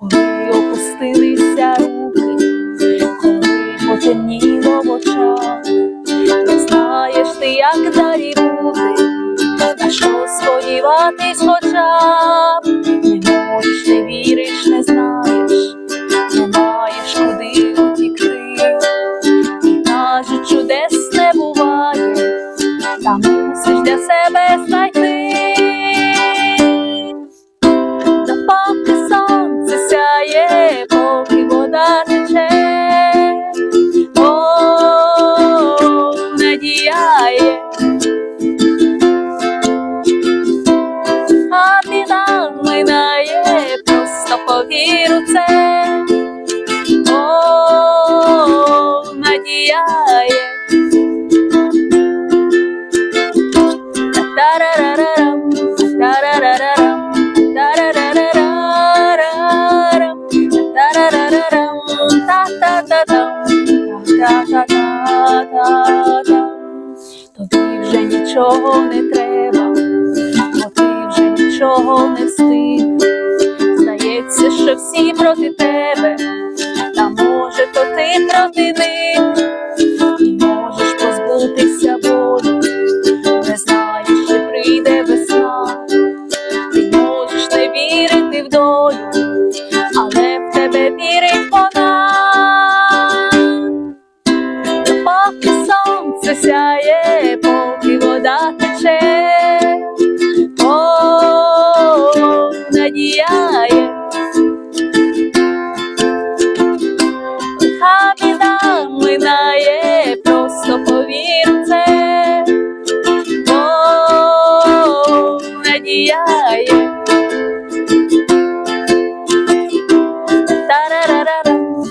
Коли опустилися руки, коли потемніло в очах, не знаєш ти, як далі бути, на що сподіватись хоча б не можеш, не віриш, не знаєш, не маєш куди утікти, і кажуть, чудес не буває, та мусиш для себе знайти. Допоки сонце сяє, поки вода тече, о, надія є. А біда минає, просто повір це, та-та-та-та-та-там. Тобі вже нічого не треба, бо ти вже нічого не встиг. Здається, що всі проти тебе, та може то ти проти них, сяє, поки вода тече, о, надія є. А біда минає, просто повір це. О, надія є. Тарарарарам,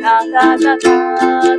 高々